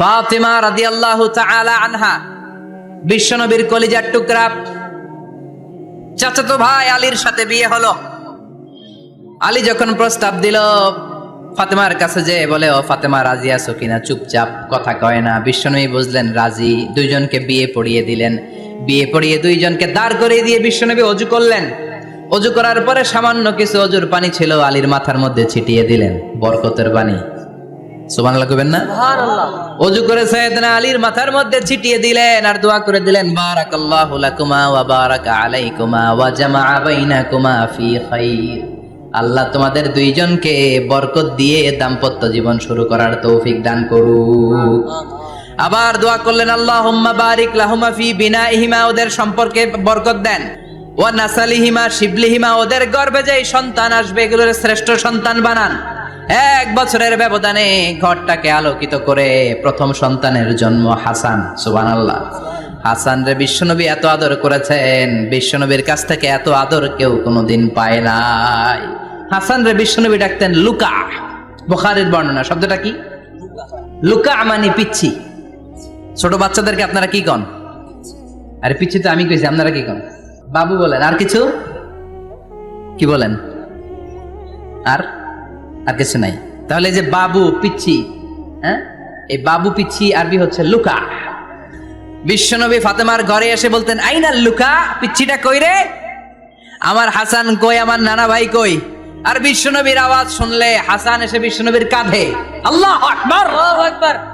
ফাতিমা রাদিয়াল্লাহু তাআলা আনহা, বিশ্বনবীর কলিজার টুকরা। চাচাতো ভাই আলীর সাথে বিয়ে হলো। আলী যখন প্রস্তাব দিল, ফাতেমার কাছে যে বলে, ও ফাতেমা, রাজি আছো কিনা? চুপচাপ, কথা কয় না। বিশ্বনবী বুঝলেন, রাজি। দুইজনকে বিয়ে পড়িয়ে দিলেন। বিয়ে পড়িয়ে দুইজনকে দাঁড় করিয়ে দিয়ে বিশ্বনবী অজু করলেন। অজু করার পরে সামান্য কিছু অজুর পানি ছিল, আলীর মাথার মধ্যে ছিটিয়ে দিলেন, বরকতের পানি সুবহানাল্লাহ কইবেন না? অজু করে সাইয়েদনা আলীর মাথার মধ্যে ছিটিয়ে দিলেন আর দোয়া করে দিলেন বারাকাল্লাহু লাকুমা ওয়া বারাকা আলাইকুমা ওয়া জামাআ বাইনাকুমা ফি খাইর। আল্লাহ তোমাদের দুইজনকে বরকত দিয়ে দাম্পত্য জীবন শুরু করার তৌফিক দান করুক। আবার দোয়া করলেন আল্লাহুম্মা বারিক লাহুমা ফি বিনাইহিমা ওদের সম্পর্কে বরকত দেন। ওয়া নাসালিহিমা শিবলিহিমা ওদের গর্ভে যে সন্তান আসবে এগুলোর শ্রেষ্ঠ সন্তান বানান। এক বছরের ব্যবধানে ঘরটাকে আলোকিত করে প্রথম সন্তানের জন্ম হাসান সুবান আল্লাহ হাসান রে বিশ্বনবী এত আদর করেছেন, বিশ্বনবীর কাছ থেকে এত আদর কেউ কোনোদিন পায় নাই। হাসান রে বিশ্বনবী ডাকতেন লুকা, বোখারের বর্ণনা, শব্দটা কি? লুকা মানে পিচ্ছি। ছোট বাচ্চাদেরকে আপনারা কি কন? আরে পিচ্ছি তো আমি কইছি, আপনারা কি কন? বাবু বলেন, আর কিছু? কি বলেন? আর? আর কিছু নাই। তাহলে যে বাবু, পিচ্ছি হ্যাঁ? এই বাবু, পিচ্ছি, আরবি হচ্ছে লুকা। বিশ্বনবী ফাতেমার ঘরে এসে বলতেন, আইনা লুকা, পিচ্ছিটা কই রে? আমার হাসান কই, আমার নানা ভাই কই? আর বিশ্বনবীর আওয়াজ শুনলে হাসান এসে বিশ্বনবীর কাঁধে, আল্লাহ আকবার! আকবার।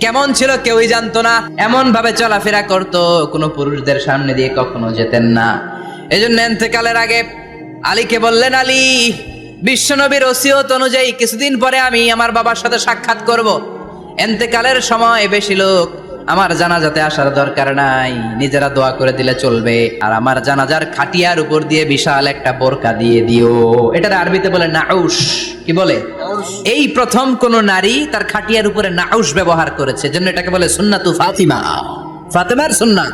কেমন ছিল কেউই জানতো না। এমন ভাবে চলাফেরা করতো, কোনো পুরুষদের সামনে দিয়ে কখনো যেতেন না। এই জন্য এতেকালের আগে আলীকে বললেন, আলী, বিশ্বনবীর ওসিয়ত অনুযায়ী কিছুদিন পরে আমি আমার বাবার সাথে সাক্ষাৎ করব। এতেকালের সময় বেশি লোক আমার জানাজাতে আসার দরকার নাই। নিজেরা দোয়া করে দিলে চলবে। আর আমার জানাজার খাটিয়ার উপর দিয়ে বিশাল একটা বোরকা দিয়ে দিও। এটার আরবিতে বলে নাউস কি বলে? এই প্রথম কোন নারী তার খাটিয়ার উপরে নাউস ব্যবহার করেছে জন্য এটাকে বলে সুন্নাতু ফাতিমা। ফাতেমার সুন্নাত।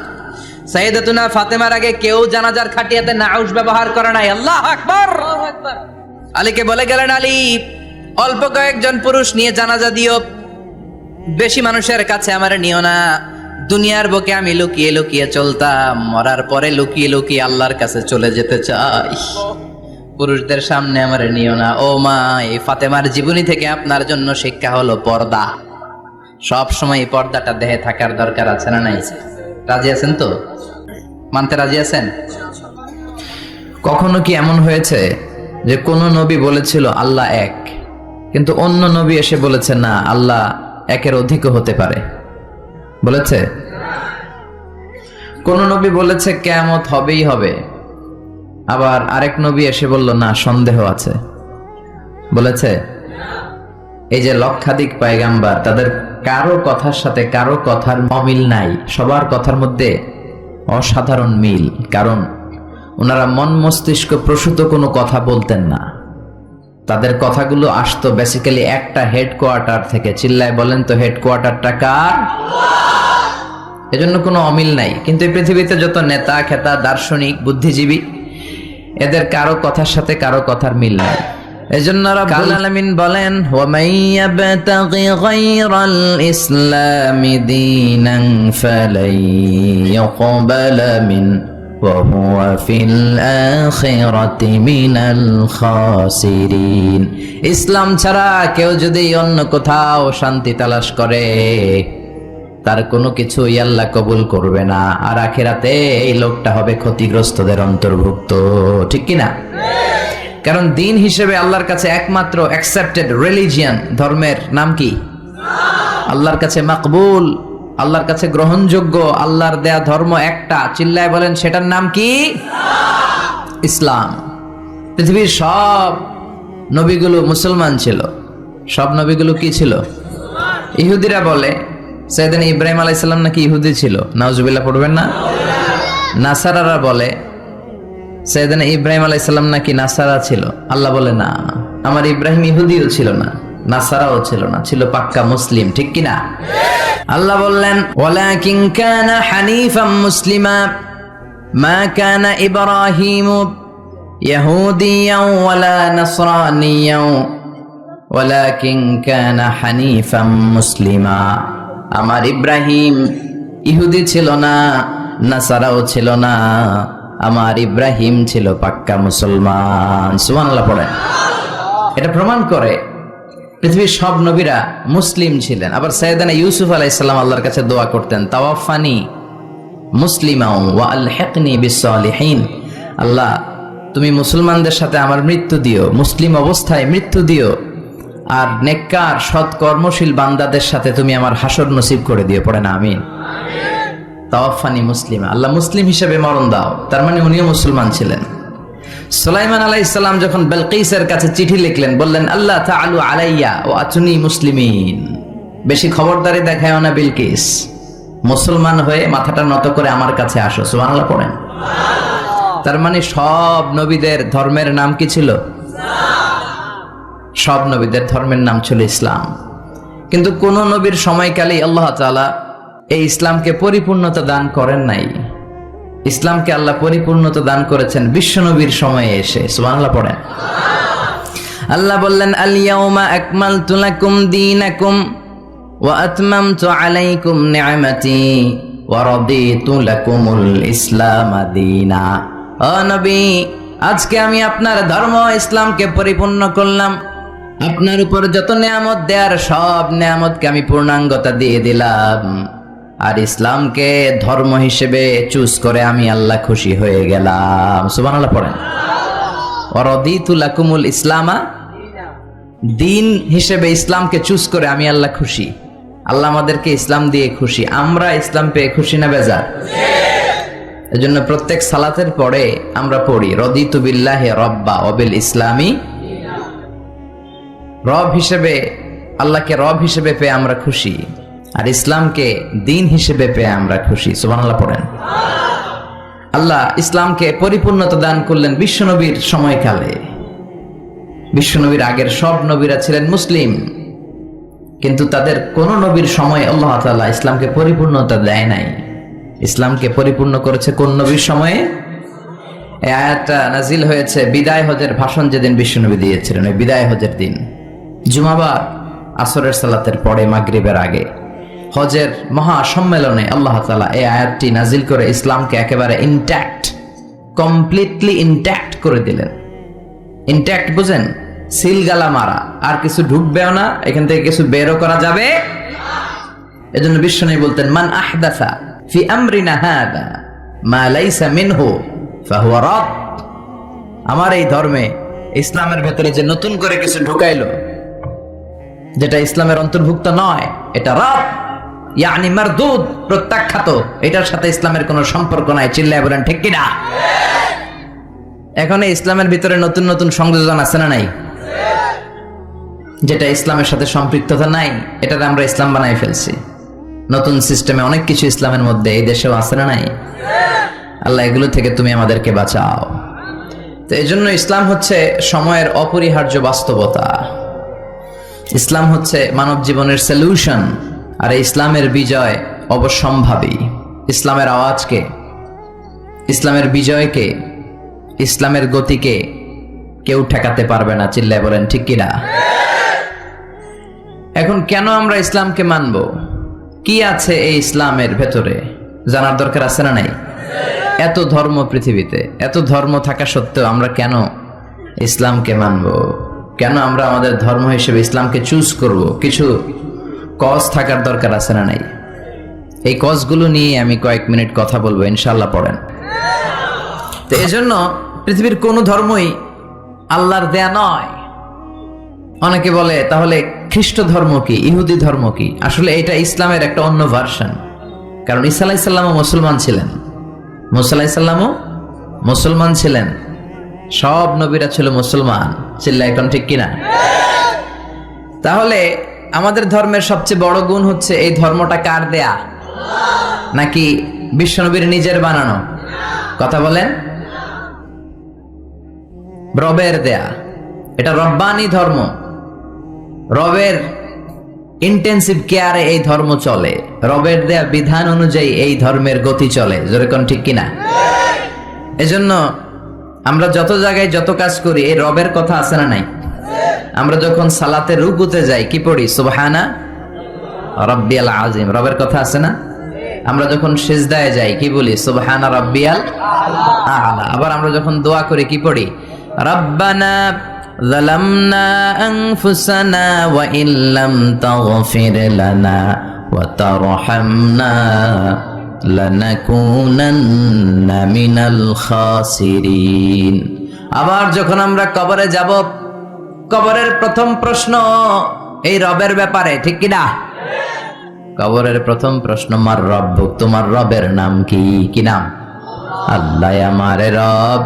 সাইয়েদাতুনা ফাতেমার আগে কেউ জানাজার খাটিয়াতে নাউস ব্যবহার করে নাই। আল্লাহ আকবার! আলীকে বলে গেলেন আলী, অল্প কয়েকজন পুরুষ নিয়ে জানাজা দিও। বেশি মানুষের কাছে আমার নিও না। দুনিয়ার বুকে আমি লুকিয়ে লুকিয়ে চলতাম। মরার পরে লুকিয়ে লুকিয়ে আল্লাহর কাছে চলে যেতে চাই। পুরুষদের সামনে আমার নিও না। ও মা, এই ফাতেমার জীবনী থেকে আপনার জন্য শিক্ষা হলো পর্দা। সব সময় পর্দাটা দেহে থাকার দরকার আছে না নাই? রাজি আছেন তো? মানতে রাজি আছেন? কখনো কি এমন হয়েছে যে কোন নবী বলেছিল, আল্লাহ এক কিন্তু অন্য নবী এসে বলেছে, না, আল্লাহ একের অধিকও হতে পারে বলেছে? কোন নবী বলেছে কেমত হবেই হবে আবার আরেক নবী এসে বলল, না, সন্দেহ আছে। বলেছে, এই যে লক্ষাধিক পায়গাম্বার, তাদের কারও কথার সাথে কারও কথার অমিল নাই। সবার কথার মধ্যে অসাধারণ মিল, কারণ ওনারা মন মস্তিষ্ক প্রসূত কোনো কথা বলতেন না। তাদের কথাগুলো আসতো বেসিক্যালি একটা হেডকোয়ার্টার থেকে। চিল্লায় বলেন তো হেডকোয়ার্টারটা কার? এজন্য কোনো অমিল নাই। কিন্তু এই পৃথিবীতে যত নেতা, খেতা, দার্শনিক, বুদ্ধিজীবী এদের কারও কথার সাথে কারও কথার মিল নাই। এজন্য রব্বুল আলামিন বলেন ওয়া মান ইয়াবতাগি গায়রাল ইসলামি দীনান ফালাই ইউকবালা মিন ওয়া হুয়া ফিল আখিরাতি মিনাল খাসিরিন। ইসলাম ছাড়া কেউ যদি অন্য কোথাও শান্তি তালাশ করে তার কোনো কিছু আল্লাহ কবুল করবে না। আর আখেরাতে এই লোকটা হবে ক্ষতিগ্রস্তদের অন্তর্ভুক্ত। ঠিক কি না কারণ দিন হিসেবে আল্লাহর কাছে একমাত্র অ্যাকসেপ্টেড রিলিজিয়ান ধর্মের নাম কি? আল্লাহর কাছে মাকবুল, আল্লাহর কাছে গ্রহণযোগ্য, আল্লাহর দেয়া ধর্ম একটা। চিল্লায় বলেন, সেটার নাম কি? ইসলাম। পৃথিবীর সব নবীগুলো মুসলমান ছিল। সব নবীগুলো কি ছিল? ইহুদিরা বলে সেদিন ইব্রাহিম আলাইসাল্লাম নাকি ইহুদি ছিল? নাউজুবিল্লাহ পড়বেন না? নাসারারা বলে সেদিন ইব্রাহিম আলাইসাল্লাম নাকি নাসারা ছিল? আল্লাহ বলে, না, আমার ইব্রাহিম ইহুদিও ছিল না, নাসারাও ছিল না, ছিল পাক্কা মুসলিম, ঠিক কি না? আল্লাহ বললেন, ওয়ালাকিন কানা হানিফাম মুসলিমা, মা কানা ইব্রাহিম ইয়াহুদিয়াও ওয়ালা নাসরানিয়াও, ওয়ালাকিন কানা হানিফাম মুসলিমা। আমার ইব্রাহিম ইহুদি ছিল না, নাসারাও ছিল না, আমার ইব্রাহিম ছিল পাক্কা মুসলমান। সুবহানাল্লাহ পড়ে। এটা প্রমাণ করে পৃথিবীর সব নবীরা মুসলিম ছিলেন। আবার সৈয়দানা ইউসুফ আলাইসাল্লাম আল্লাহর কাছে দোয়া করতেন, তাওয়াফানি মুসলিমাও ওয়া আলহাকনি বিসসালিহিন। আল্লাহ, তুমি মুসলমানদের সাথে আমার মৃত্যু দিও, মুসলিম অবস্থায় মৃত্যু দিও। আর নেককার, সৎ কর্মশীল বান্দাদের সাথে তুমি আমার হাসর নসিব করে দিও। পড়ে না, আমিন। তাওয়াফানি মুসলিম। আল্লাহ মুসলিম হিসেবে মরণ দাও। তার মানে উনিও মুসলমান ছিলেন। সুলাইমান আলাহ ইসলাম যখন বেলকিসের কাছে চিঠি লিখলেন, বললেন, আল্লাহ তাআলু আলাইয়া ও আচুনি মুসলিমিন। বেশি খবরদারি দেখায় না বিলকিস। মুসলমান হয়ে মাথাটা নত করে আমার কাছে আসো। সুবহানাল্লাহ, পড়েন। তার মানে সব নবীদের ধর্মের নাম কি ছিল? সব নবীদের ধর্মের নাম ছিল ইসলাম। কিন্তু কোন নবীর সময়কালেই আল্লাহ তালা এই ইসলামকে পরিপূর্ণতা দান করেন নাই। ইসলামকে আল্লাহ পরিপূর্ণতা দান করেছেন বিশ্বনবীর সময়ে এসে। সুবহানাল্লাহ, পড়েন। আল্লাহ বললেন আল ইয়াউমা আকমালতু লাকুম দীনাকুম ওয়া আতমামতু আলাইকুম নি'মাতি ওয়া রাদিতু ইসলাম দীনা। ও আজকে আমি আপনার ধর্ম ইসলামকে পরিপূর্ণ করলাম। আপনার উপর যত নিয়ামত দেয়ার সব নিয়ামতকে আমি পূর্ণাঙ্গতা দিয়ে দিলাম। আর ইসলামকে ধর্ম হিসেবে চুজ করে আমি আল্লাহ খুশি হয়ে গেলাম। সুবহানাল্লাহ পড়েন। অরদিতুলাকুমুল ইসলামা দিন হিসেবে ইসলামকে চুজ করে আমি আল্লাহ খুশি। আল্লাহ আমাদেরকে ইসলাম দিয়ে খুশি। আমরা ইসলাম পেয়ে খুশি না বেজার? এজন্য প্রত্যেক সালাতের পরে আমরা পড়ি, রদিতু বিল্লাহি রব্বা অবিল ইসলামী রব হিসেবে, আল্লাহকে রব হিসেবে পেয়ে আমরা খুশি, আর ইসলামকে দিন হিসেবে পেয়ে আমরা খুশি। সুবহানাল্লাহ পড়েন। আল্লাহ ইসলামকে পরিপূর্ণতা দান করলেন বিশ্বনবীর সময়কালে। বিশ্বনবীর আগের সব নবীরা ছিলেন মুসলিম, কিন্তু তাদের কোন নবীর সময় আল্লাহ তাআলা ইসলামকে পরিপূর্ণতা দেয় নাই। ইসলামকে পরিপূর্ণ করেছে কোন নবীর সময়ে? এই আয়াতটা নাজিল হয়েছে বিদায় হজের ভাষণ যেদিন বিশ্বনবী দিয়েছিলেন, ওই বিদায় হজের দিন। জুমাবার আসরের সালাতের পরে মাগরিবের আগে। হজের মহা সম্মেলনে আল্লাহ তালা এই আয়াতটি নাজিল করে ইসলামকে একেবারে ইনট্যাক্ট কমপ্লিটলি ইনট্যাক্ট করে দিলেন। ইনট্যাক্ট বুঝেন? সিলগালা মারা। আর কিছু ঢুকবেও না, এখান থেকে কিছু বেরও করা যাবে এজন্য বিশ্বনবী বলতেন, মান আহদাসা ফি আমরিনা হাদা, মা লাইসা মিনহু, ফাহুয়া রাদ আমার এই ধর্মে ইসলামের ভেতরে যে নতুন করে কিছু ঢুকাইলো যেটা ইসলামের অন্তর্ভুক্ত নয়, এটা রাত। ইয়ানি মারদুদ প্রত্যাখ্যাত। এটার সাথে ইসলামের কোনো সম্পর্ক নাই। চিল্লায় বলেন, ঠিক কিনা? এখন ইসলামের ভিতরে নতুন নতুন সংযোজন আছে না নাই? যেটা ইসলামের সাথে সম্পৃক্ততা নাই এটাতে আমরা ইসলাম বানাই ফেলছি। নতুন সিস্টেমে অনেক কিছু ইসলামের মধ্যে এই দেশেও আছে না নাই? আল্লাহ, এগুলো থেকে তুমি আমাদেরকে বাঁচাও। তো এই জন্য ইসলাম হচ্ছে সময়ের অপরিহার্য বাস্তবতা। ইসলাম হচ্ছে মানব জীবনের সলিউশন আর ইসলামের বিজয় অবশ্যম্ভাবী। ইসলামের আওয়াজকে, ইসলামের বিজয়কে, ইসলামের গতিকে কেউ ঠেকাতে পারবে না, চিল্লায় বলেন, ঠিক কিনা? এখন কেন আমরা ইসলামকে মানব? কি আছে এই ইসলামের ভেতরে? জানার দরকার আছে না নাই? এত ধর্ম পৃথিবীতে, এত ধর্ম থাকা সত্ত্বেও আমরা কেন ইসলামকে মানব? কেন আমরা আমাদের ধর্ম হিসেবে ইসলামকে চুজ করব? কিছু কজ থাকার দরকার আছে না নাই? এই কজগুলো নিয়ে আমি কয়েক মিনিট কথা বলব ইনশাল্লাহ পড়েন। তো এই জন্য পৃথিবীর কোনো ধর্মই আল্লাহর দেয়া নয়। অনেকে বলে, তাহলে খ্রিস্ট ধর্ম কি? ইহুদি ধর্ম কি? আসলে এটা ইসলামের একটা অন্য ভার্সন কারণ ইসা আলাইসাল্লামও মুসলমান ছিলেন। মুসা মুসলমান ছিলেন। সব নবীরা ছিল মুসলমান। চিল্লা, এখন ঠিক কিনা? তাহলে আমাদের ধর্মের সবচেয়ে বড় গুণ হচ্ছে এই ধর্মটা কার দেয়া? নাকি বিশ্বনবীর নিজের বানানো? কথা বলেন। রবের দেয়া। এটা রব্বানি ধর্ম। রবের ইন্টেন্সিভ কেয়ারে এই ধর্ম চলে। রবের দেয়া বিধান অনুযায়ী এই ধর্মের গতি চলে। যেরকম ঠিক কিনা? এজন্য আমরা যত জায়গায় যত কাজ করি এই রবের কথা আছে না নাই আমরা যখন সালাতে রুকুতে যাই কি পড়ি সুবহানা রব্বিয়াল আজিম রবের কথা আছে না আমরা যখন সিজদায় যাই কি বলি সুবহানা রব্বিয়াল আলা আবার আমরা যখন দোয়া করি কি পড়ি রব্বানা ظلمنا أنفسنا وإن لم تغفر لنا وترحمنا لنكونن من الخاسرين আবার যখন আমরা কবরে যাব, কবরের প্রথম প্রশ্ন, এই রবের ব্যাপারে, ঠিক কিনা কবরের প্রথম প্রশ্ন, মার রব, তোমার রবের নাম কি? কি নাম? আল্লাহ, আমারে রব।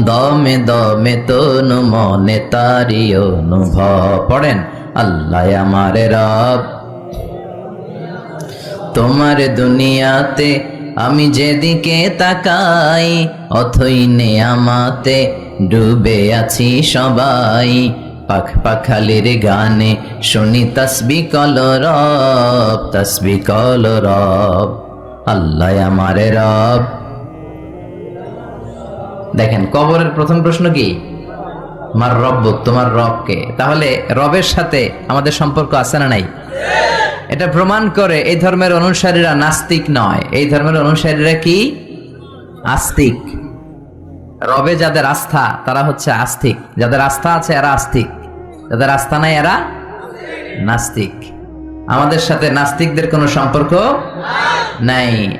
দমে দমে তনু মনে তারি অনুভব। পড়েন, আল্লাহ, আমারে রব। তোমার দুনিয়াতে আমি যেদিকে তাকাই, অথই আমাতে ডুবে আছি সবাই। পাখ পাখালির গানে শুনি তসবি কল রব, তসবি কল রব। আল্লাহ আমারে রব। দেখেন, কবরের প্রথম প্রশ্ন কি? মার রব তোমার রবকে। তাহলে রবের সাথে আমাদের সম্পর্ক আছে না নাই? এটা প্রমাণ করে এই ধর্মের অনুসারীরা নাস্তিক নয়। এই ধর্মের অনুসারীরা কি? আস্তিক। রবে যাদের আস্থা, তারা হচ্ছে আস্তিক। যাদের আস্থা আছে, এরা আস্তিক। যাদের আস্থা নাই, এরা নাস্তিক। আমাদের সাথে নাস্তিকদের কোনো সম্পর্ক নাই।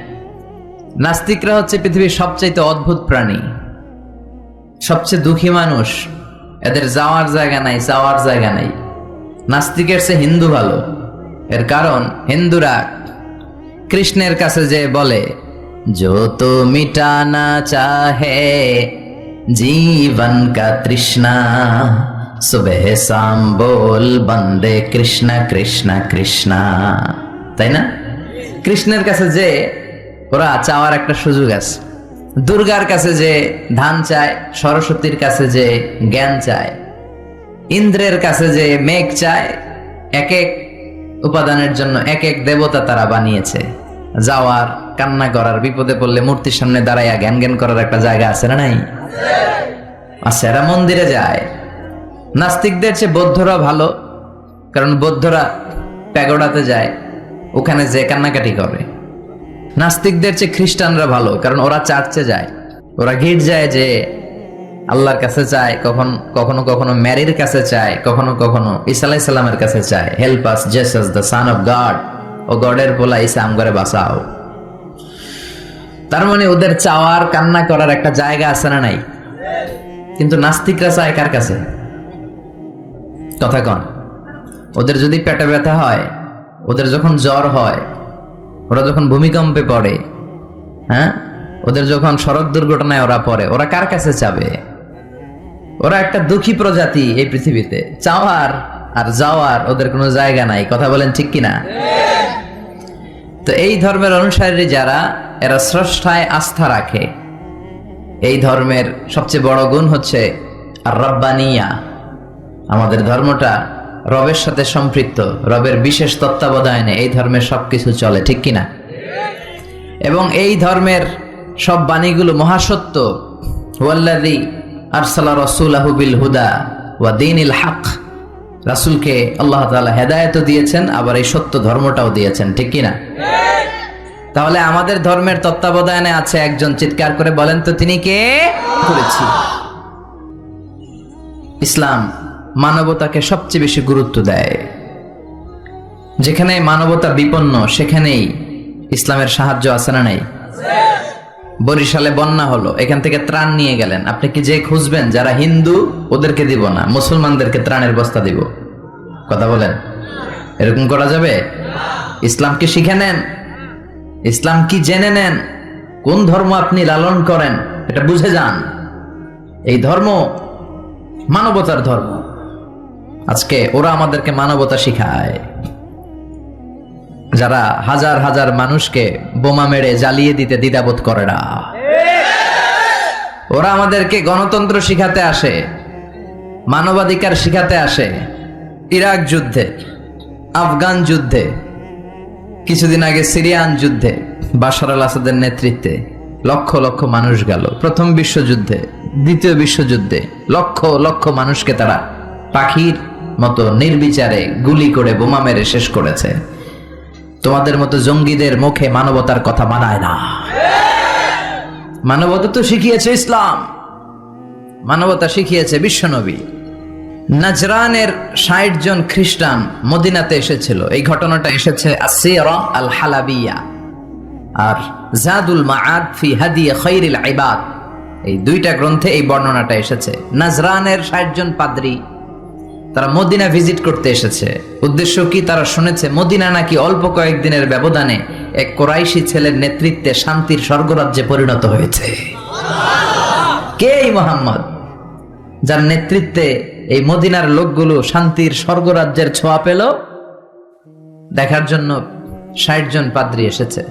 নাস্তিকরা হচ্ছে পৃথিবীর সবচাইতে অদ্ভুত প্রাণী। সবচেয়ে দুঃখী মানুষ। এদের যাওয়ার জায়গা নাই, যাওয়ার জায়গা নাই। নাস্তিকের সে হিন্দু ভালো। এর কারণ হিন্দুরা কৃষ্ণের কাছে যে বলে যত মিটানা চাহে, জীবন কা তৃষ্ণা, সুবেহ সাম বল বন্দে কৃষ্ণ কৃষ্ণ কৃষ্ণ। তাই না? কৃষ্ণের কাছে যে ওরা চাওয়ার একটা সুযোগ আছে। দুর্গার কাছে যে ধান চায়, সরস্বতীর কাছে যে জ্ঞান চায়, ইন্দ্রের কাছে যে মেঘ চায়, এক এক উপাদানের জন্য এক এক দেবতা তারা বানিয়েছে। যাওয়ার, কান্না করার, বিপদে পড়লে মূর্তির সামনে দাঁড়াইয়া জ্ঞান জ্ঞান করার একটা জায়গা আছে না নাই? আচ্ছা এরা মন্দিরে যায়। নাস্তিকদের চেয়ে বৌদ্ধরা ভালো, কারণ বৌদ্ধরা প্যাগোডাতে যায়, ওখানে যে কান্নাকাটি করে। নাস্তিকদের চেয়ে খ্রিস্টানরা ভালো, কারণ ওরা চার্চে যায়। ওরা গিট যায় যে আল্লাহর কাছে চায়, কখন, কখনো কখনো ম্যারির কাছে চায়, কখনো কখনো ইসা আলাইসাল্লামের কাছে চায়। Help us Jesus the son of God ও গডের পোলা ইসা আমগরে বাঁচাও। তার মানে ওদের চাওয়ার, কান্না করার একটা জায়গা আছে না নাই? কিন্তু নাস্তিকরা চায় কার কাছে? কথা কন। ওদের যদি পেটে ব্যথা হয়, ওদের যখন জ্বর হয়, ওরা যখন ভূমিকম্পে পড়ে হ্যাঁ? ওদের যখন সড়ক দুর্ঘটনায় ওরা পড়ে, ওরা কার কাছে যাবে ওরা একটা দুঃখী প্রজাতি এই পৃথিবীতে। চাওয়ার আর যাওয়ার ওদের কোনো জায়গা নাই। কথা বলেন ঠিক কিনা? তো এই ধর্মের অনুসারী যারা, এরা স্রষ্টায় আস্থা রাখে। এই ধর্মের সবচেয়ে বড় গুণ হচ্ছে রব্বানিয়া আমাদের ধর্মটা রবের সাথে সম্পৃক্ত, রবের বিশেষ তত্ত্বাবধানে এই ধর্মের সবকিছু চলে, ঠিক কিনা? এবং এই ধর্মের সব বাণীগুলো মহাসত্য। ওয়াল্লাদি আরসালা রসুলাহু বিল হুদা ওয়া দিনিল হক। রাসূলকে আল্লাহ তাআলা হেদায়েতও দিয়েছেন, আবার এই সত্য ধর্মটাও দিয়েছেন, ঠিক কিনা তাহলে আমাদের ধর্মের তত্ত্বাবধানে আছে একজন চিৎকার করে বলেন তো, তিনি কে? করেছি। ইসলাম মানবতাকে সবচেয়ে বেশি গুরুত্ব দেয়। যেখানে মানবতা বিপন্ন, সেখানেই ইসলামের সাহায্য আছে না নাই? বরিশালে বন্যা হলো, এখান থেকে ত্রাণ নিয়ে গেলেন। আপনি কি যে খুঁজবেন, যারা হিন্দু, ওদেরকে দিব না, মুসলমানদেরকে ত্রাণের বস্তা দিব। কথা বলেন। এরকম করা যাবে? ইসলামকে শিখে নেন? ইসলাম কি জেনে নেন? কোন ধর্ম আপনি লালন করেন? এটা বুঝে যান। এই ধর্ম মানবতার ধর্ম। আজকে ওরা আমাদেরকে মানবতা শিখায়। যারা হাজার হাজার মানুষকে বোমা মেরে জ্বালিয়ে দিতে দ্বিধাবোধ করে না। ওরা আমাদেরকে গণতন্ত্র শিখাতে আসে, মানবাধিকার শিখাতে আসে, ইরাক যুদ্ধে, আফগান যুদ্ধে, কিছুদিন আগে সিরিয়ান যুদ্ধে, বাশার আল আসাদের নেতৃত্বে লক্ষ লক্ষ মানুষ গেল। প্রথম বিশ্বযুদ্ধে, দ্বিতীয় বিশ্বযুদ্ধে লক্ষ লক্ষ মানুষকে তারা পাখির মতো নির্বিচারে গুলি করে বোমা মেরে শেষ করেছে। তোমাদের মতো জঙ্গিদের মুখে মানবতার কথা মানায় না। মানবতা তো শিখিয়েছে ইসলাম। মানবতা শিখিয়েছে বিশ্বনবী। নাজরানের ষাট জন খ্রিস্টান মদিনাতে এসেছিল। এই ঘটনাটা এসেছে আল হালাবিয়া আর জাদুল ফি এই দুইটা গ্রন্থে এই বর্ণনাটা এসেছে। নাজরানের ষাট জন পাদ্রী তারা মদিনা ভিজিট করতে এসেছে। উদ্দেশ্য কি তারা শুনেছে, মদিনা নাকি অল্প কয়েকদিনের ব্যবধানে এক কোরাইশি ছেলের নেতৃত্বে শান্তির স্বর্গরাজ্যে পরিণত হয়েছে। কে এই মোহাম্মদ? যার নেতৃত্বে এই মদিনার লোকগুলো শান্তির স্বর্গরাজ্যের ছোঁয়া পেল? দেখার জন্য ষাট জন পাদ্রী এসেছে।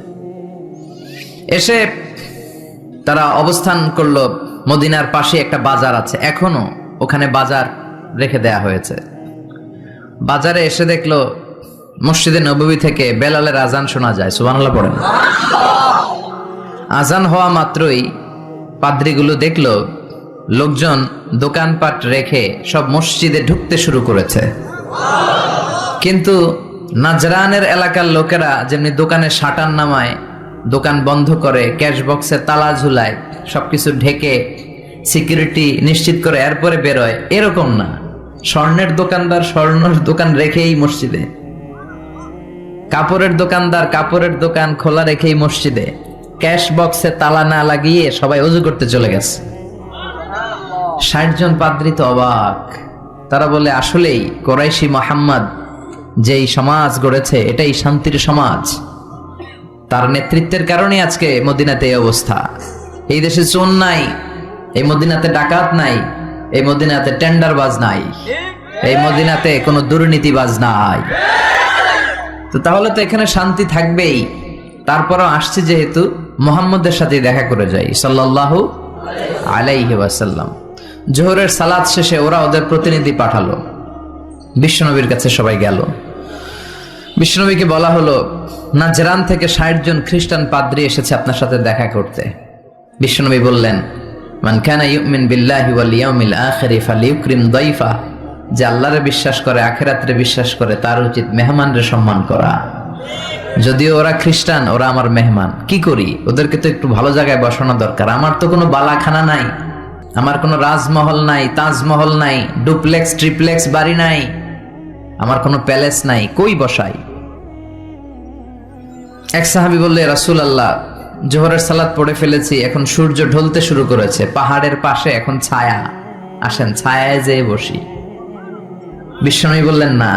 এসে তারা অবস্থান করল মদিনার পাশে একটা বাজার আছে। এখনও ওখানে বাজার রেখে দেয়া হয়েছে। বাজারে এসে দেখল মসজিদে নববী থেকে বেলালের আজান শোনা যায়। সুবহানাল্লাহ, পড়েন। আজান হওয়া মাত্রই পাদ্রিগুলো দেখল লোকজন দোকানপাট রেখে সব মসজিদে ঢুকতে শুরু করেছে। কিন্তু নাজরানের এলাকার লোকেরা যেমনি দোকানে শাটার নামায়, দোকান বন্ধ করে, ক্যাশ বক্সে তালা ঝুলায়, সবকিছু ঢেকে, সিকিউরিটি নিশ্চিত করে এরপরে বেরোয়, এরকম না। স্বর্ণের দোকানদার স্বর্ণের দোকান রেখেই মসজিদে। কাপড়ের দোকানদার কাপড়ের দোকান খোলা রেখেই মসজিদে। ক্যাশ বক্সে তালা না লাগিয়ে সবাই অজু করতে চলে গেছে। ষাট জন পাদ্রী তো অবাক। তারা বলে, আসলেই কোরাইশি মোহাম্মদ যেই সমাজ গড়েছে, এটাই শান্তির সমাজ। তার নেতৃত্বের কারণে আজকে মদিনাতে এই অবস্থা। এই দেশে চোর নাই, এই মদিনাতে ডাকাত নাই এই মদিনাতে টেন্ডারবাজ নাই। এই মদিনাতে কোনো দুর্নীতিবাজ নাই। তো তাহলে তো এখানে শান্তি থাকবেই। তারপরও আসছে যেহেতু মোহাম্মদের সাথে দেখা করে যাই, সাল্লাল্লাহু আলাইহি ওয়াসাল্লাম। জোহরের সালাদ শেষে ওরা ওদের প্রতিনিধি পাঠালো। বিশ্বনবীর কাছে সবাই গেল। বিশ্বনবীকে বলা হলো, নাজরান থেকে ষাট জন খ্রিস্টান পাদ্রী এসেছে আপনার সাথে দেখা করতে। বিশ্বনবী বললেন মান কানা ইউমিন বিল্লাহি ওয়াল ইয়াউমিল আখিরি ফালিউকরিম দাইফা, যে আল্লাহরে বিশ্বাস করে, আখেরাতরে বিশ্বাস করে, তার উচিত মেহমানরে সম্মান করা। যদিও ওরা খ্রিস্টান, ওরা আমার মেহমান, কি করি? ওদেরকে তো একটু ভালো জায়গায় বসানো দরকার। আমার তো কোনো বালাখানা নাই, আমার কোনো রাজমহল নাই, তাজমহল নাই, ডুপ্লেক্স, ট্রিপ্লেক্স বাড়ি নাই, আমার কোনো প্যালেস নাই, কই বসাই? এক সাহাবি বললে রাসুল আল্লাহ জোহরের সালাদ পড়ে ফেলেছি, এখন সূর্য ঢলতে শুরু করেছে। পাহাড়ের পাশে এখন ছায়া। আসেন, ছায়ায় যেয়ে বসি। বিশ্বনবী বললেন, না,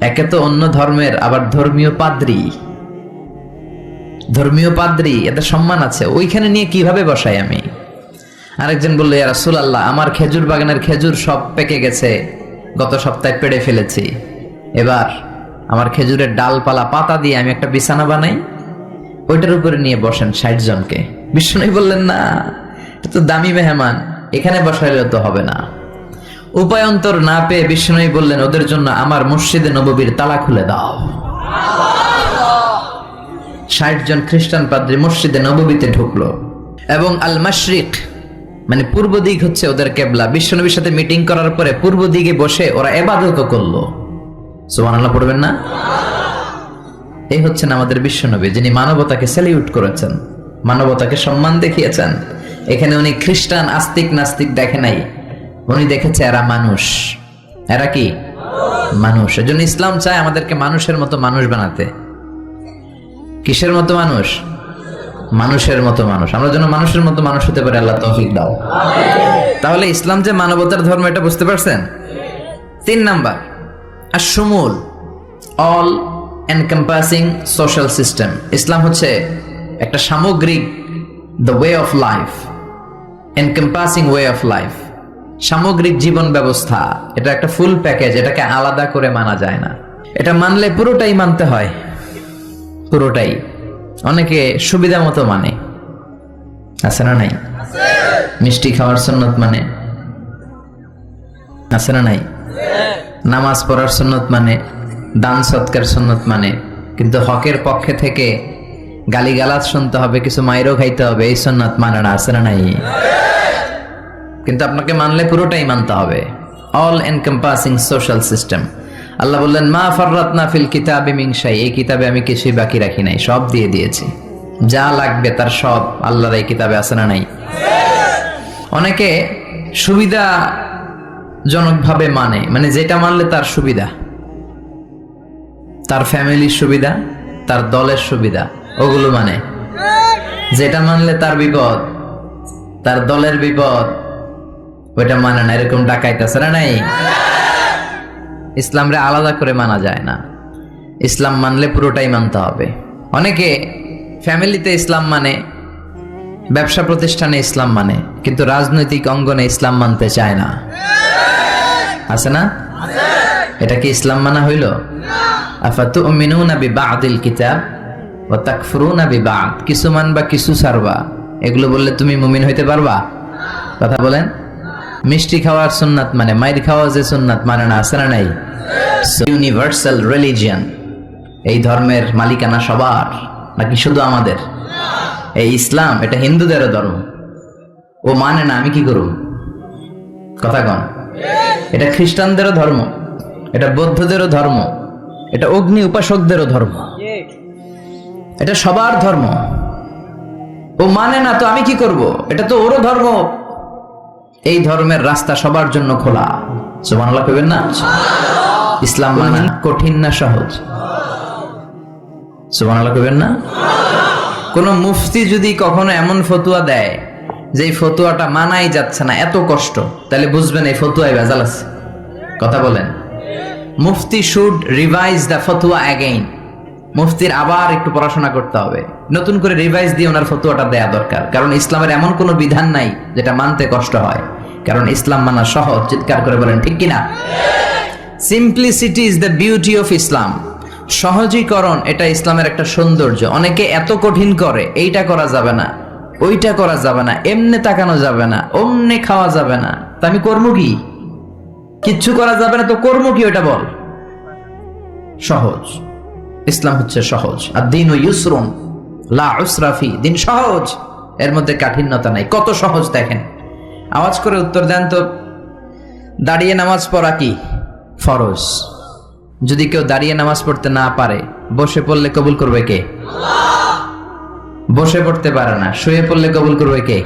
একে তো অন্য ধর্মের, আবার ধর্মীয় পাদ্রী। ধর্মীয় পাদ্রী এতে সম্মান আছে। ওইখানে নিয়ে কীভাবে বসাই আমি? আরেকজন বলল রাসূল আল্লাহ আমার খেজুর বাগানের খেজুর সব পেকে গেছে। গত সপ্তাহে পেড়ে ফেলেছি। এবার আমার খেজুরের ডালপালা, পাতা দিয়ে আমি একটা বিছানা বানাই। ওইটার উপরে নিয়ে বসেন ষাট জনকে। বিষ্ণু বললেন, না তো দামি মেহমান, এখানে বসাইলে তো হবে না। উপায়ন্তর না পেয়ে বিষ্ণু বললেন, ওদের জন্য আমার মসজিদে নববীর তালা খুলে দাও। ষাট জন খ্রিস্টান পাদ্রী মসজিদে নববীতে ঢুকলো এবং আল মাশরিক মানে পূর্ব দিক হচ্ছে ওদের কেবলা। বিশ্বনবীর সাথে মিটিং করার পরে পূর্ব দিকে বসে ওরা এবাদত করল। সুবহানাল্লাহ, পড়বেন না? এই হচ্ছেন আমাদের বিশ্বনবী যিনি মানবতাকে সেলিউট করেছেন, মানবতাকে সম্মান দেখিয়েছেন। এখানে উনি খ্রিস্টান আস্তিক নাস্তিক দেখে নাই, উনি দেখেছে এরা মানুষ। এরা কি? মানুষ। এজন্য ইসলাম চায় আমাদেরকে মানুষের মতো মানুষ বানাতে। কিসের মতো মানুষ? মানুষের মতো মানুষ। আমরা যেন মানুষের মতো মানুষ হতে পারি, আল্লাহ তৌফিক দাও। তাহলে ইসলাম যে মানবতার ধর্ম, এটা বুঝতে পারছেন? তিন নাম্বার আর সুমুল all encompassing social system Islam হচ্ছে একটা সামগ্রিক the way of life encompassing way of life সামগ্রিক জীবন ব্যবস্থা, এটা একটা ফুল প্যাকেজ এটাকে আলাদা করে মানা যায় না। এটা মানলে পুরোটাই মানতে হয়। পুরোটাই। অনেকে সুবিধা মতো মানে। আছে না নাই? মিষ্টি খাওয়ার সুন্নত মানে। আছে না নাই? নামাজ পড়ার সুন্নত মানে। দান সৎকার সুন্নত মানে। কিন্তু হকের পক্ষে থেকে গালিগালাজ শুনতে হবে, কিছু মাইরও খাইতে হবে, এই সুন্নত মানে না আছে না নাই? কিন্তু আপনাকে মানলে পুরোটাই মানতে হবে। All encompassing social system Allah বললেন, মা ফররাতনা ফিল কিতাবে মিংসাই এই কিতাবে আমি কিছুই বাকি রাখি নাই, সব দিয়ে দিয়েছি। যা লাগবে তার সব আল্লাহর এই কিতাবে আছে না নাই? অনেকে সুবিধা জনকভাবে মানে মানে যেটা মানলে তার সুবিধা। তার ফ্যামিলির সুবিধা, তার দলের সুবিধা, ওগুলো মানে। যেটা মানলে তার বিপদ, তার দলের বিপদ, ওইটা মানে না, এরকম ডাকাইতেছে, না নাই? ইসলামরে আলাদা করে মানা যায় না। ইসলাম মানলে পুরোটাই মানতে হবে। অনেকে ফ্যামিলিতে ইসলাম মানে ব্যবসা প্রতিষ্ঠানে ইসলাম মানে কিন্তু রাজনৈতিক অঙ্গনে ইসলাম মানতে চায় না। আছে না? এটা কি ইসলাম মানা হইল? আফাতুমিনুনা বিবাদিল কিতাব ওয়া তাকফুরুনা বিবাদ। কিছু মানবা, কিছু ছাড়বা। এগুলো বললে তুমি মুমিন হইতে পারবা? কথা বলেন। মিষ্টি খাওয়ার সুন্নাত মানে মাইর খাওয়া যে সুন্নাত মানে না, আছে না নাই? ইউনিভার্সাল রিলিজিয়ান এই ধর্মের মালিকানা সবার, নাকি শুধু আমাদের? এই ইসলাম, এটা হিন্দুদেরও ধর্ম। ও মানে না, আমি কি করব কথা কন। এটা খ্রিস্টানদেরও ধর্ম, এটা বৌদ্ধদেরও ধর্ম। এটা অগ্নি উপাসকদেরও ধর্ম। এটা সবার ধর্ম। ও মানে না তো আমি কি করব? এটা তো ওরও ধর্ম। এই ধর্মের রাস্তা সবার জন্য খোলা। সুবহানাল্লাহ কইবেন না? ইসলাম মানা কঠিন না সহজ। সুবহানাল্লাহ কইবেন না? কোন মুফতি যদি কখনো এমন ফতুয়া দেয় যে এই ফতুয়াটা মানাই যাচ্ছে না এত কষ্ট তাহলে বুঝবেন এই ফতুয়ায় ভেজাল আছে। কথা বলেন। Mufti should revise the fatwa again মুফতির আবার একটু পড়াশোনা করতে হবে। নতুন করে রিভাইজ দিয়ে ওনার ফতুয়াটা দেয়া দরকার। কারণ ইসলামের এমন কোনো বিধান নাই যেটা মানতে কষ্ট হয়। কারণ ইসলাম মানা সহজ। চিৎকার করে বলেন, ঠিক কিনা? Simplicity is the beauty of Islam সহজীকরণ, এটা ইসলামের একটা সৌন্দর্য। অনেকে এত কঠিন করে, এইটা করা যাবে না, ওইটা করা যাবে না, এমনে তাকানো যাবে না, অমনে খাওয়া যাবে না। তা আমি কর্ম কি? কিচ্ছু করা যাবে না, তো কর্ম কি ওটা বল? সহজ। ইসলাম হচ্ছে সহজ। আর দিন ও ইউসরুন, লা উসরাফি দিন সহজ। এর মধ্যে কাঠিন্যতা নাই। কত সহজ দেখেন। আওয়াজ করে উত্তর দেন তো, দাঁড়িয়ে নামাজ পড়া কি? ফরজ। যদি কেউ দাঁড়িয়ে নামাজ পড়তে না পারে, বসে পড়লে কবুল করবে কে? বসে পড়তে পারে না, শুয়ে পড়লে কবুল করবে কে?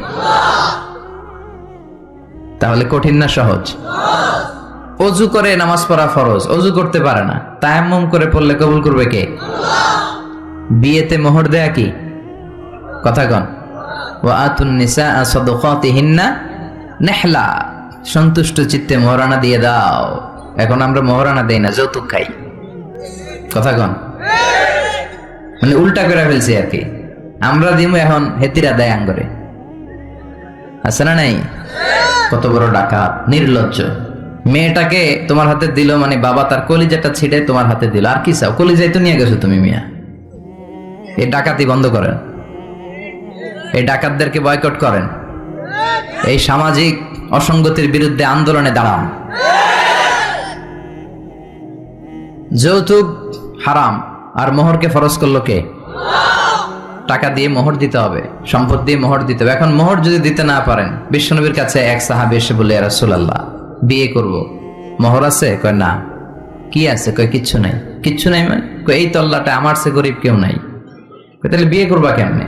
তাহলে কঠিন না সহজ? অজু করে নামাজ পড়া ফরজ, অজু করতে পারে না। তায়াম্মুম করে পড়লে কবুল করবে কে? বিয়েতে মোহর দেয়া কি? কথা কন। ও আতুন নিসা সদকাতিহিন্না নেহলা। সন্তুষ্ট চিত্তে মোহরানা দিয়ে দাও। এখন আমরা মোহরানা দেই না, যৌতুক খাই। কথা কন। মানে উল্টা করে ফেলছি আর কি। আমরা দিমু এখন হেতিরা দেয় আঙ্গরে। আছে না নাই? কত বড় ডাকাত, নির্লজ্জ। মেয়েটাকে তোমার হাতে দিল মানে বাবা তার কলিজাটা ছিটে তোমার হাতে দিল। আর কি চাও? কলিজাই তো নিয়ে গেছো তুমি মিয়া। এই ডাকাতি বন্ধ করেন। এই ডাকাতদেরকে বয়কট করেন। এই সামাজিক অসঙ্গতির বিরুদ্ধে আন্দোলনে দাঁড়ান। যৌতুক হারাম। আর মোহরকে ফরজ করল কে? টাকা দিয়ে মোহর দিতে হবে। সম্পদ দিয়ে মোহর দিতে হবে। এখন মোহর যদি দিতে না পারেন, বিশ্বনবীর কাছে এক সাহাবি এসে বলে রাসূলুল্লাহ। বিয়ে করব। মোহর আছে? কয়, না। কি আছে? কয়, কিচ্ছু নাই। কিচ্ছু নাই মানে? এই তল্লাটা আমার সে গরিব কেউ নাই। তাহলে বিয়ে করবা কেমনে?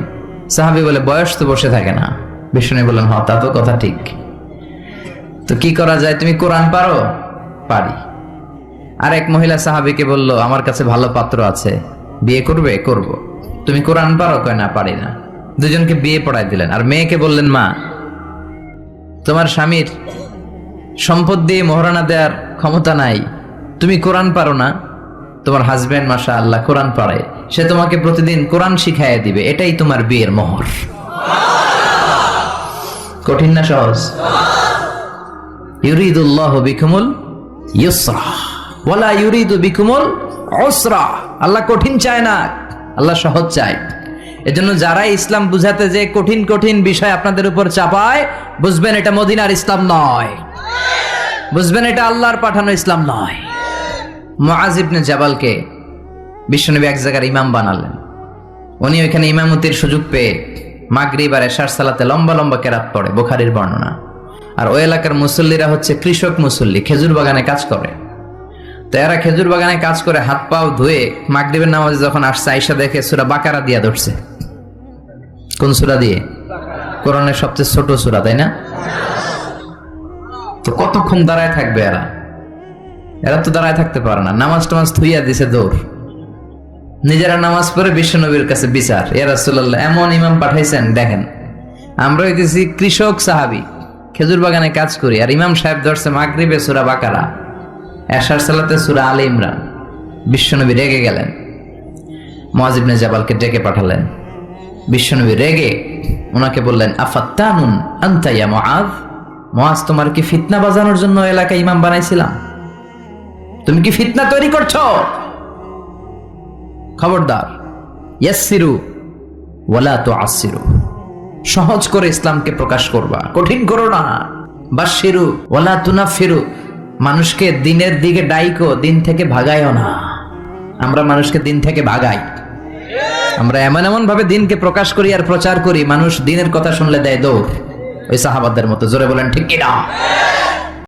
সাহাবি বলে, বয়স তো বসে থাকে না। বিষ্ণু বললেন হ তা তো কথা ঠিক। তো কি করা যায়? তুমি কোরআন পারো? পারি। আর এক মহিলা সাহাবিকে বলল, আমার কাছে ভালো পাত্র আছে। বিয়ে করবে? করব। তুমি কোরআন পারো? কয়, না, পারি না। দুজনকে বিয়ে পড়াই দিলেন। আর মেয়েকে বললেন, মা, তোমার স্বামীর সম্পদ দিয়ে মহারানা দেওয়ার ক্ষমতা নাই। তুমি কোরআন পারো না? তোমার হাজব্যান্ড মাসা আল্লাহ কোরআন পারে। সে তোমাকে প্রতিদিন কোরআন শিখাইয়া দিবে। এটাই তোমার বিয়ের মোহর। কঠিন না সহজ? ইউরিদুল্লাহ বিকুমুল ইউসরা। ওয়ালা ইউরিদু বিকুমুল উসরা। আল্লাহ কঠিন চায় না, আল্লাহ সহজ চায়। এজন্য যারা ইসলাম বুঝাতে যে কঠিন কঠিন বিষয় আপনাদের উপর চাপায়, বুঝবেন এটা মদিনার ইসলাম নয়। বুঝবেন, এটা আল্লাহর পাঠানো ইসলাম নয়। মুআজ ইবনে জাবালকে বিশ্বনবী এক জায়গার ইমাম বানালেন। উনি ওইখানে ইমামতির সুযোগ পেয়ে মাগরিব আর এশার সালাতে লম্বা লম্বা কেরাত পড়ে, বুখারির বর্ণনা। আর ওই এলাকার মুসল্লিরা হচ্ছে কৃষক মুসল্লি, খেজুর বাগানে কাজ করে। তো এরা খেজুর বাগানে কাজ করে হাত পাও ধুয়ে মাগরিবের নামাজে যখন আসছে আইসা দেখে সুরা বাকারা দিয়া ধরছে। কোন সুরা দিয়ে? কোরআনের সবচেয়ে ছোট সুরা, তাই না? তো কতক্ষণ দাঁড়ায় থাকবে এরা? এরা তো দাঁড়ায় থাকতে পারে না। নামাজ টামাজ থুইয়া দিছে দৌড়। নিজেরা নামাজ পড়ে বিশ্বনবীর কাছে বিচার। এ রাসূলুল্লাহ, এমন ইমাম পাঠাইছেন, দেখেন। আমরা হইতেছি কৃষক সাহাবি। খেজুর বাগানে কাজ করি। আর ইমাম সাহেব ধরছে মাগরিবে সূরা বাকারা। এশার সালাতে সূরা আলে ইমরান। বিশ্বনবী রেগে গেলেন। মুআজ ইবনে জাবালকে ডেকে পাঠালেন। বিশ্বনবী রেগে ওনাকে বললেন, আফাত্তানুন আনতা ইয়া মুআজ? মুআজ তোমার কি ফিতনা বাজানোর জন্য এলাকায় ইমাম বানাইছিলাম? তুমি কি ফিতনা তৈরি করছ? খবরদার ইয়াসিরু ওয়ালা তো আসিরু সহজ করে ইসলামকে প্রকাশ করবা, কঠিন করো না। বাসিরু ওয়ালা তুনাফিরু। মানুষকে দিনের দিকে ডাইকো, দিন থেকে ভাগাইও না। আমরা মানুষকে দিন থেকে ভাগাই। আমরা এমন এমন ভাবে দিনকে প্রকাশ করি আর প্রচার করি, মানুষ দিনের কথা শুনলে দেয় দৌড়। ওই সাহাবাদের মতো। জোরে বলেন ঠিক কিনা?